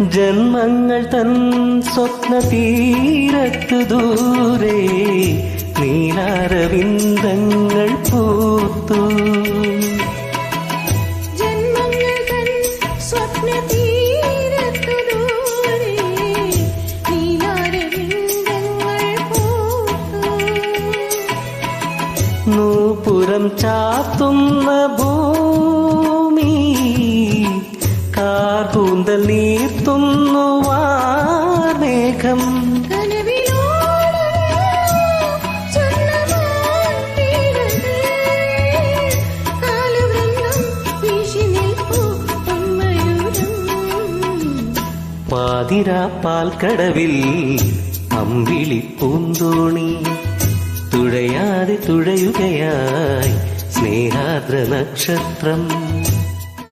ജന്മങ്ങൾ തൻ സ്വപ്ന തീരത്തു ദൂരെ നീലാരവിന്ദങ്ങൾ പൂത്തു. നൂപുരം ചാത്തുന്ന ഭൂമി കാർകൂന്തൽ നീർത്തുന്നു വാനേഘം കനവിലോടുന്ന കടവിൽ കാലവൃന്ദം വീശി നിൽപ്പു പൊന്മയൂരം. പാതിരാ പാൽക്കടവിൽ അമ്പിളി പൂന്തോണി തുഴയാതെ തുഴയുകയായി സ്നേഹാദ്ര നക്ഷത്രം